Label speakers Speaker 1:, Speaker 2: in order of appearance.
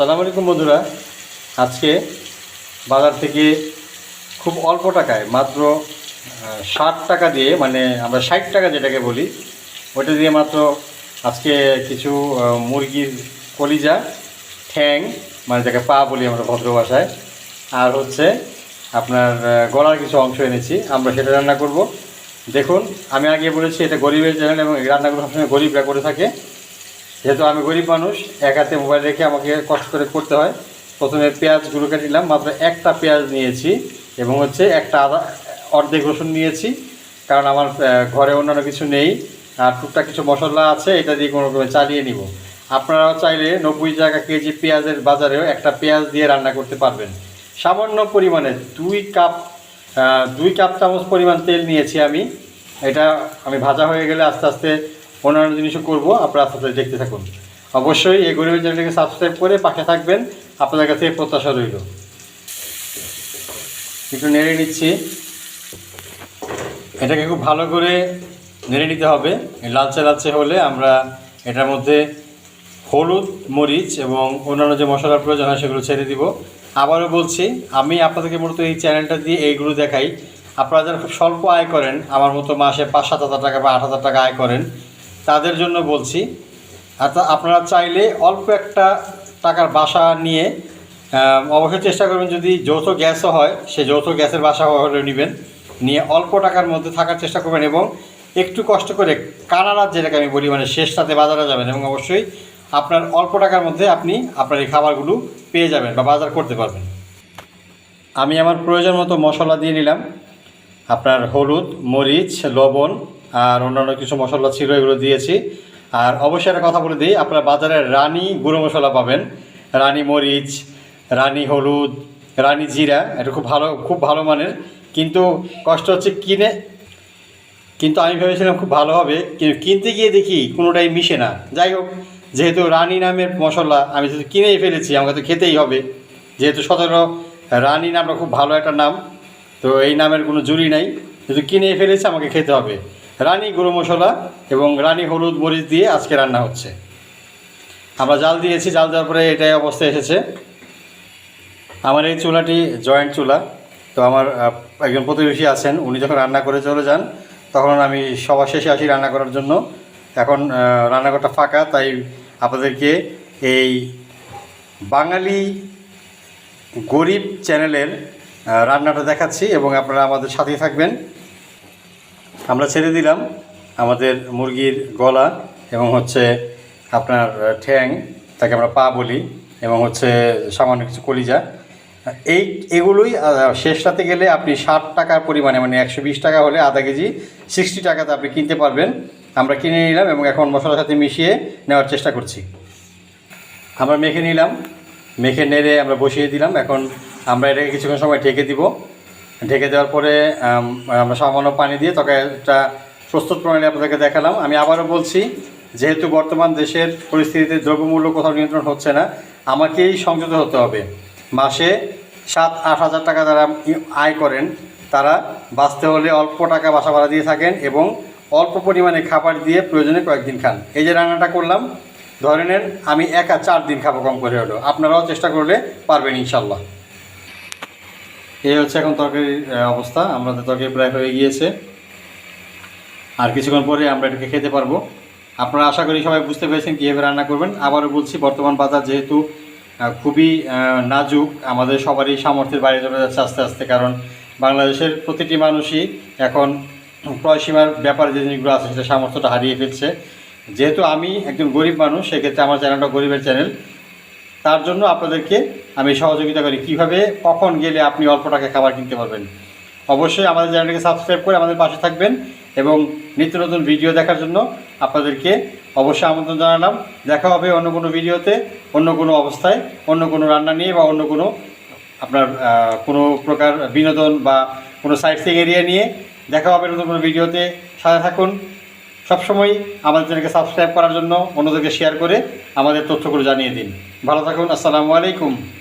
Speaker 1: আসসালামু আলাইকুম বন্ধুরা। আজকে বাজার থেকে খুব অল্প টাকায়, মাত্র ষাট টাকা দিয়ে মানে আমরা ষাট টাকা যেটাকে বলি ওটা দিয়ে মাত্র আজকে কিছু মুরগির কলিজা, ঠ্যাং মানে যাকে পা বলি আমরা ভদ্র ভাষায়, আর হচ্ছে আপনার গলার কিছু অংশ এনেছি। আমরা সেটা রান্না করব। দেখুন, আমি আগে বলেছি, এটা গরিবের চ্যানেল এবং রান্নাগুলো সবসময় গরিবরা করে থাকে। যেহেতু আমি গরিব মানুষ, এক হাতে মোবাইল রেখে আমাকে কষ্ট করে করতে হয়, প্রথমে পেঁয়াজগুলো কেটেছিলাম মাত্র একটা পেঁয়াজ নিয়েছি এবং হচ্ছে একটা আদা অর্ধেক রসুন নিয়েছি, কারণ আমার ঘরে অন্যান্য কিছু নেই, আর টুকটাক কিছু মশলা আছে, এটা দিয়ে কোনো রকমে চালিয়ে নিব। আপনারাও চাইলে নব্বই টাকা কেজি পেঁয়াজের বাজারেও একটা পেঁয়াজ দিয়ে রান্না করতে পারবেন। সামান্য পরিমাণে দুই কাপ দুই কাপ চামচ পরিমাণ তেল নিয়েছি আমি। এটা আমি ভাজা হয়ে গেলে আস্তে আস্তে অন্যান্য জিনিসও করব, আপনারা আস্তে আস্তে দেখতে থাকুন। অবশ্যই এই গরিবের চ্যানেলটিকে সাবস্ক্রাইব করে পাশে থাকবেন, আপনাদের কাছে প্রত্যাশা রইল। একটু নেড়ে নিচ্ছি। এটাকে খুব ভালো করে নেড়ে নিতে হবে। লালচে লালচে হলে আমরা এটার মধ্যে হলুদ মরিচ এবং অন্যান্য যে মশলার প্রয়োজন হয় সেগুলো ছেড়ে দিব। আবারও বলছি, আমি আপনাদেরকে মূলত এই চ্যানেলটা দিয়ে এইগুলো দেখাই। আপনারা যারা খুব স্বল্প আয় করেন, আমার মতো মাসে পাঁচ সাত হাজার টাকা বা আট হাজার টাকা আয় করেন তাদের জন্য বলছি। আর আপনারা চাইলে অল্প একটা টাকার বাসা নিয়ে অবশ্যই চেষ্টা করবেন যদি যৌথ গ্যাসও হয়, সে যৌথ গ্যাসের বাসা হলে নেবেন। নিয়ে অল্প টাকার মধ্যে থাকার চেষ্টা করবেন এবং একটু কষ্ট করে কানাডার যেটাকে আমি বলি মানে শেষ বাজারে যাবেন এবং অবশ্যই আপনার অল্প টাকার মধ্যে আপনি আপনার এই খাবারগুলো পেয়ে যাবেন বা বাজার করতে পারবেন। আমি আমার প্রয়োজন মতো মশলা দিয়ে নিলাম। আপনার হলুদ, মরিচ, লবণ আর অন্যান্য কিছু মশলা ছিল, এগুলো দিয়েছি। আর অবশ্যই একটা কথা বলে দিই, আপনারা বাজারে রানী গুঁড়ো মশলা পাবেন। রানী মরিচ, রানী হলুদ, রানী জিরা, এটা খুব ভালো খুব ভালো মানের। কিন্তু কষ্ট হচ্ছে কিনে, কিন্তু আমি ভেবেছিলাম খুব ভালো হবে। কিন্তু কিনতে গিয়ে দেখি কোনোটাই মিশে না। যাই হোক, যেহেতু রানী নামের মশলা আমি যেহেতু কিনেই ফেলেছি, আমাকে তো খেতেই হবে। যেহেতু সতেরো, রানী নামটা খুব ভালো একটা নাম, তো এই নামের কোনো জুরি নাই। যেহেতু কিনে ফেলেছি, আমাকে খেতে হবে। রানী গুঁড়ো মশলা এবং রানী হলুদ মরিচ দিয়ে আজকে রান্না হচ্ছে। আমরা জাল দিয়েছি, জাল দেওয়ার পরে এটাই অবস্থা এসেছে। আমার এই চুলাটি জয়েন্ট চুলা। তো আমার একজন প্রতিবেশী আছেন, উনি যখন রান্না করে চলে যান, তখন আমি সবার শেষে আসি রান্না করার জন্য। এখন রান্নাঘরটা ফাঁকা, তাই আপনাদেরকে এই বাঙালি গরিব চ্যানেলের রান্নাটা দেখাচ্ছি এবং আপনারা আমাদের সাথেই থাকবেন। আমরা ছেড়ে দিলাম আমাদের মুরগির গলা এবং হচ্ছে আপনার ঠ্যাং, তাকে আমরা পা বলি এবং হচ্ছে সামান্য কিছু কলিজা। এই, এগুলোই শেষ রাতে গেলে আপনি ষাট টাকার পরিমাণে মানে একশো বিশ টাকা হলে আধা কেজি, সিক্সটি টাকাতে আপনি কিনতে পারবেন। আমরা কিনে নিলাম এবং এখন মশলার সাথে মিশিয়ে নেওয়ার চেষ্টা করছি। আমরা মেখে নিলাম, মেখে নেড়ে আমরা বসিয়ে দিলাম। এখন আমরা এটাকে কিছুক্ষণ সময় ঢেকে দিব। ঢেকে দেওয়ার পরে আমরা সামান্য পানি দিয়ে তরকারিটা প্রস্তুত প্রণালী আপনাদেরকে দেখালাম। আমি আবারও বলছি, যেহেতু বর্তমান দেশের পরিস্থিতিতে দ্রব্যমূল্য কোথাও নিয়ন্ত্রণ হচ্ছে না, আমাকেই সংযত হতে হবে। মাসে সাত, আট হাজার টাকা যারা আয় করেন, তারা বাঁচতে হলে অল্প টাকা বাসা ভাড়া দিয়ে থাকেন এবং অল্প পরিমাণে খাবার দিয়ে প্রয়োজনে কয়েকদিন খান। এই যে রান্নাটা করলাম, ধরে নেন আমি একা চার দিন খাব কম করে হলো আপনারাও চেষ্টা করলে পারবেন ইনশাল্লাহ। এই হচ্ছে এখন তরকারির অবস্থা। আমাদের তরকারি প্রায় হয়ে গিয়েছে। আর কিছুক্ষণ পরে আমরা এটাকে খেতে পারব। আপনারা আশা করি সবাই বুঝতে পেরেছেন কীভাবে রান্না করবেন। আবারও বলছি, বর্তমান বাজার যেহেতু খুবই নাজুক, আমাদের সবারই সামর্থ্যের বাইরে চলে যাচ্ছে আস্তে আস্তে। কারণ বাংলাদেশের প্রতিটি মানুষই এখন ক্রয়সীমার ব্যাপারে যে জিনিসগুলো আছে, সেটা সামর্থ্যটা হারিয়ে ফেলছে। যেহেতু আমি একজন গরিব মানুষ, সেক্ষেত্রে আমার চ্যানেলটা গরিবের চ্যানেল তার জন্য আপনাদেরকে আমি সহযোগিতা করি। কীভাবে, কখন গেলে আপনি অল্প টাকায় খাবার কিনতে পারবেন? অবশ্যই আমাদের চ্যানেলটিকে সাবস্ক্রাইব করে আমাদের পাশে থাকবেন এবং নিত্য নতুন ভিডিও দেখার জন্য আপনাদেরকে অবশ্যই আমন্ত্রণ জানালাম। দেখা হবে অন্য কোনো ভিডিওতে, অন্য কোনো অবস্থায়, অন্য কোনো রান্না নিয়ে বা অন্য কোনো, আপনার কোনো প্রকার বিনোদন বা কোনো সাইট সিং এরিয়া নিয়ে। দেখা হবে নতুন কোনো ভিডিওতে। সাথে থাকুন। সবসময় আমাদের চ্যানেলকে সাবস্ক্রাইব করার জন্য অন্যদেরকে শেয়ার করে আমাদের তথ্যগুলো জানিয়ে দিন। ভালো থাকুন। আসসালামু আলাইকুম।